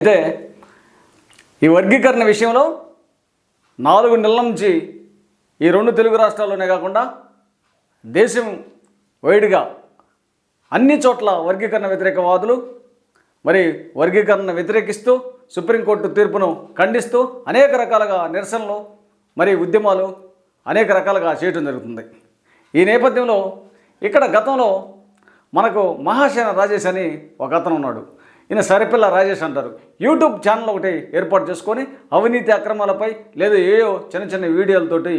అయితే ఈ వర్గీకరణ విషయంలో నాలుగు నెలల నుంచి ఈ రెండు తెలుగు రాష్ట్రాల్లోనే కాకుండా దేశం వైడ్గా అన్ని చోట్ల వర్గీకరణ వ్యతిరేకవాదులు మరి వర్గీకరణ వ్యతిరేకిస్తూ సుప్రీంకోర్టు తీర్పును ఖండిస్తూ అనేక రకాలుగా నిరసనలు మరి ఉద్యమాలు అనేక రకాలుగా చేయటం జరుగుతుంది. ఈ నేపథ్యంలో ఇక్కడ గతంలో మనకు మహాసేన రాజేష్ అని ఒక అతను ఉన్నాడు ఈయన సరిపిల్ల రాజేష్ అంటారు. యూట్యూబ్ ఛానల్ ఒకటి ఏర్పాటు చేసుకొని అవినీతి అక్రమాలపై లేదా ఏయో చిన్న చిన్న వీడియోలతోటి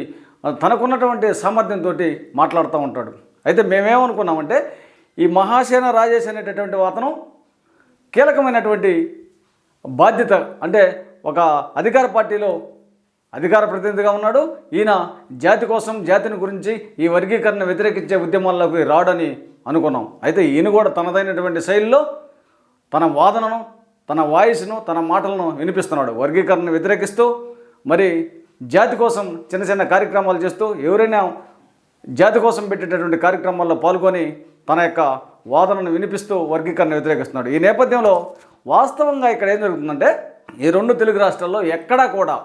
తనకున్నటువంటి సామర్థ్యంతో మాట్లాడుతూ ఉంటాడు. అయితే మేమేమనుకున్నామంటే ఈ మహాసేన రాజేష్ అనేటటువంటి అతను కీలకమైనటువంటి బాధ్యత అంటే ఒక అధికార పార్టీలో అధికార ప్రతినిధిగా ఉన్నాడు. ఈయన జాతి కోసం జాతిని గురించి ఈ వర్గీకరణ వ్యతిరేకించే ఉద్యమాల్లోకి రాడని అనుకున్నాం. అయితే ఈయన కూడా తనదైనటువంటి శైలిలో తన వాదనను తన వాయిస్ను తన మాటలను వినిపిస్తున్నాడు. వర్గీకరణను వ్యతిరేకిస్తూ మరి జాతి కోసం చిన్న చిన్న కార్యక్రమాలు చేస్తూ ఎవరైనా జాతి కోసం పెట్టేటటువంటి కార్యక్రమాల్లో పాల్గొని తన యొక్క వాదనను వినిపిస్తూ వర్గీకరణ వ్యతిరేకిస్తున్నాడు. ఈ నేపథ్యంలో వాస్తవంగా ఇక్కడ ఏం జరుగుతుందంటే ఈ రెండు తెలుగు రాష్ట్రాల్లో ఎక్కడా కూడా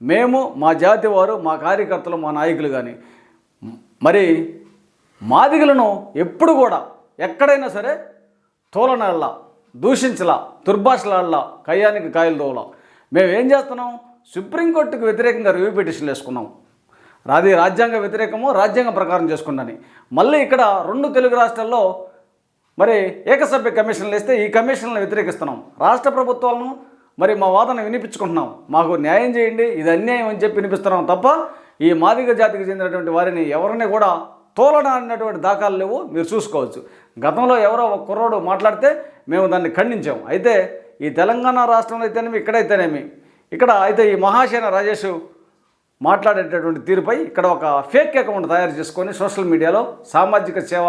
మేము మా జాతి వారు మా కార్యకర్తలు మా నాయకులు కానీ మరి మాదిగలను ఎప్పుడు కూడా ఎక్కడైనా సరే తోలనల్లా దూషించలా దుర్భాషలాడలా కయ్యానికి కాయలు దోవలా మేమేం ఏం చేస్తున్నాం? సుప్రీంకోర్టుకు వ్యతిరేకంగా రివ్యూ పిటిషన్లు వేసుకున్నాం. అది రాజ్యాంగ వ్యతిరేకము రాజ్యాంగ ప్రకారం చేసుకున్నాను మళ్ళీ ఇక్కడ రెండు తెలుగు రాష్ట్రాల్లో మరి ఏకసభ్య కమిషన్లు వేస్తే ఈ కమిషన్లను వ్యతిరేకిస్తున్నాం. రాష్ట్ర ప్రభుత్వాలను మరి మా వాదన వినిపించుకుంటున్నాం. మాకు న్యాయం చేయండి ఇది అన్యాయం అని చెప్పి వినిపిస్తున్నాం తప్ప ఈ మాదిగ జాతికి చెందినటువంటి వారిని ఎవరిని కూడా తోలనటువంటి దాఖలు లేవు మీరు చూసుకోవచ్చు. గతంలో ఎవరో ఒక కుర్రోడు మాట్లాడితే మేము దాన్ని ఖండించాం. అయితే ఈ తెలంగాణ రాష్ట్రంలో అయితేనేమి ఇక్కడైతేనేమి? ఇక్కడ అయితే ఈ మహాసేన రాజేష్ మాట్లాడేటటువంటి తీరుపై ఇక్కడ ఒక ఫేక్ అకౌంట్ తయారు చేసుకొని సోషల్ మీడియాలో సామాజిక సేవ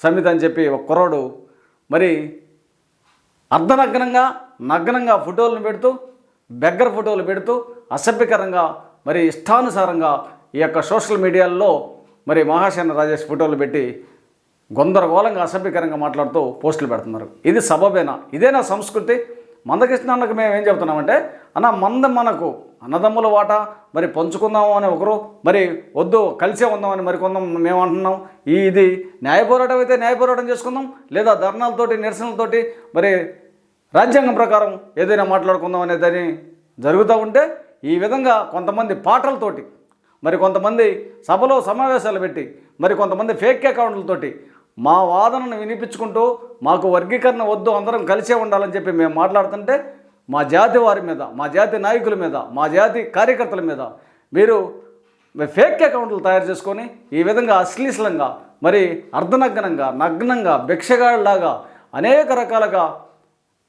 సమితి అని చెప్పి ఒక కుర్రోడు మరి అర్ధనగ్నంగా నగ్నంగా ఫోటోలను పెడుతూ బెగ్గర ఫోటోలు పెడుతూ అసభ్యకరంగా మరి ఇష్టానుసారంగా ఈ యొక్క సోషల్ మీడియాల్లో మరి మహాసేన రాజేష్ ఫోటోలు పెట్టి గొందరగోళంగా అసభ్యకరంగా మాట్లాడుతూ పోస్టులు పెడుతున్నారు. ఇది సబబేనా? ఇదేనా సంస్కృతి? మందకృష్ణ అన్నకు మేము ఏం చెబుతున్నామంటే అన్న మంద మనకు అన్నదమ్ముల వాట మరి పంచుకుందాము అని ఒకరు మరి వద్దు కలిసే ఉందామని మరి కొందాం మేము అంటున్నాం. ఈ ఇది న్యాయ పోరాటం అయితే న్యాయ పోరాటం చేసుకుందాం లేదా ధర్నాలతోటి నిరసనలతోటి మరి రాజ్యాంగం ప్రకారం ఏదైనా మాట్లాడుకుందాం అనేదని జరుగుతూ ఉంటే ఈ విధంగా కొంతమంది పాటలతోటి మరి కొంతమంది సభలో సమావేశాలు పెట్టి మరి కొంతమంది ఫేక్ అకౌంట్లతోటి మా వాదనను వినిపించుకుంటూ మాకు వర్గీకరణ వద్దు అందరం కలిసే ఉండాలని చెప్పి మేము మాట్లాడుతుంటే మా జాతి వారి మీద మా జాతి నాయకుల మీద మా జాతి కార్యకర్తల మీద మీరు ఫేక్ అకౌంట్లు తయారు చేసుకొని ఈ విధంగా అశ్లీశలంగా మరి అర్ధనగ్నంగా నగ్నంగా భిక్షగాళ్ళలాగా అనేక రకాలుగా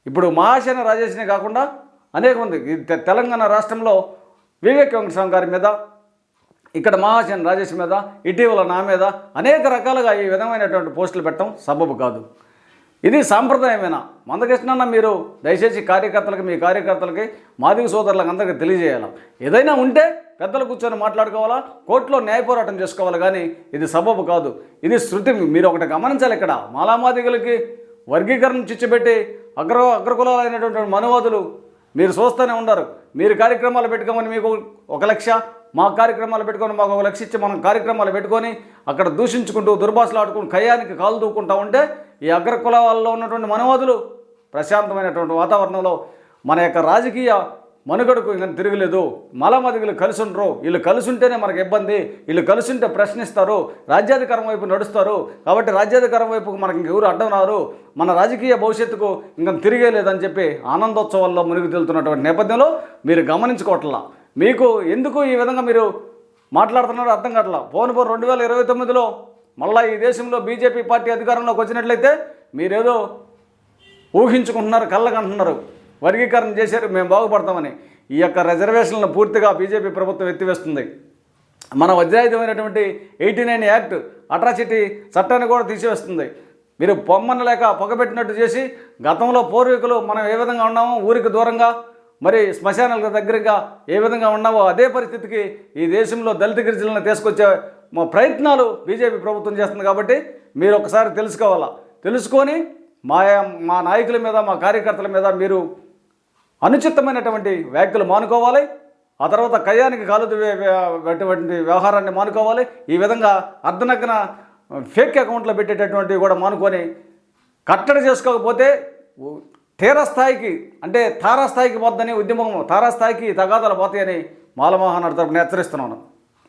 ఇప్పుడు మహాసేన రాజేష్నే కాకుండా అనేక మంది తెలంగాణ రాష్ట్రంలో వివేక్ వెంకటస్వామి గారి మీద ఇక్కడ మహాసేన రాజేష్ మీద ఇటీవల నా మీద అనేక రకాలుగా ఈ విధమైనటువంటి పోస్టులు పెట్టడం సబబు కాదు. ఇది సాంప్రదాయమేనా? మందకృష్ణన్న మీరు దయచేసి కార్యకర్తలకి మీ కార్యకర్తలకి మాదిగ సోదరులకు అందరికీ తెలియజేయాలి? ఏదైనా ఉంటే పెద్దలు కూర్చొని మాట్లాడుకోవాలా? కోర్టులో న్యాయ పోరాటం చేసుకోవాలి? కానీ ఇది సబబు కాదు. ఇది శృతి మీరు ఒకటి గమనించాలి ఇక్కడ. మాలామాదిగలకి వర్గీకరణ చిచ్చిపెట్టి అగ్ర అగ్రకులాలైనటువంటి మనువాదులు మీరు చూస్తూనే ఉండరు. మీరు కార్యక్రమాలు పెట్టుకోమని మీకు ఒక లక్ష మా కార్యక్రమాలు పెట్టుకొని మాకు ఒక లక్ష ఇచ్చి మనం కార్యక్రమాలు పెట్టుకొని అక్కడ దూషించుకుంటూ దుర్భాషలు ఆడుకుంటూ కయ్యానికి కాలు దూకుంటూ ఉంటే ఈ అగ్ర కులాల్లో ఉన్నటువంటి మనవాదులు ప్రశాంతమైనటువంటి వాతావరణంలో మన యొక్క రాజకీయ మనుగడకు ఇంకా తిరగలేదు. మలమదిగులు కలిసి ఉండరు వీళ్ళు కలిసి ఉంటేనే మనకు ఇబ్బంది. వీళ్ళు కలిసి ఉంటే ప్రశ్నిస్తారు. రాజ్యాధికారం వైపు నడుస్తారు. కాబట్టి రాజ్యాధికారం వైపుకు మనకి ఇంకెవరు అడ్డం రారు మన రాజకీయ భవిష్యత్తుకు ఇంకా తిరిగే లేదని చెప్పి ఆనందోత్సవాల్లో మునిగి తేలుతున్నటువంటి నేపథ్యంలో మీరు గమనించుకోవట్లా. మీకు ఎందుకు ఈ విధంగా మీరు మాట్లాడుతున్నారో అర్థం కావట్లా. పోను పోను రెండు వేల ఇరవై తొమ్మిదిలో మళ్ళీ ఈ దేశంలో బీజేపీ పార్టీ అధికారంలోకి వచ్చినట్లయితే మీరేదో ఊహించుకుంటున్నారు కళ్ళకంటున్నారు. వర్గీకరణ చేశారు మేము బాగుపడతామని. ఈ యొక్క రిజర్వేషన్లను పూర్తిగా బీజేపీ ప్రభుత్వం ఎత్తివేస్తుంది. మన వజ్రాయుధమైనటువంటి ఎయిటీ నైన్ యాక్ట్ అట్రాసిటీ చట్టాన్ని కూడా తీసివేస్తుంది. మీరు పొమ్మన లేక పొగబెట్టినట్టు చేసి గతంలో పూర్వీకులు మనం ఏ విధంగా ఉన్నామో ఊరికి దూరంగా మరి శ్మశానాలకు దగ్గరగా ఏ విధంగా ఉన్నామో అదే పరిస్థితికి ఈ దేశంలో దళిత గిరిజనులను తీసుకొచ్చే మా ప్రయత్నాలు బీజేపీ ప్రభుత్వం చేస్తుంది కాబట్టి మీరు ఒకసారి తెలుసుకోవాలా? తెలుసుకొని మా మా నాయకుల మీద మా కార్యకర్తల మీద మీరు అనుచితమైనటువంటి వ్యాఖ్యలు మానుకోవాలి. ఆ తర్వాత కయానికి కాలు అటువంటి వ్యవహారాన్ని మానుకోవాలి. ఈ విధంగా అర్ధనగ్న ఫేక్ అకౌంట్లో పెట్టేటటువంటివి కూడా మానుకొని కట్టడి చేసుకోకపోతే తీరస్థాయికి అంటే తారాస్థాయికి పోద్దని ఉద్యమం తారాస్థాయికి తగాదాలు పోతాయని మాలమోహన్ తరపున హెచ్చరిస్తున్నాను.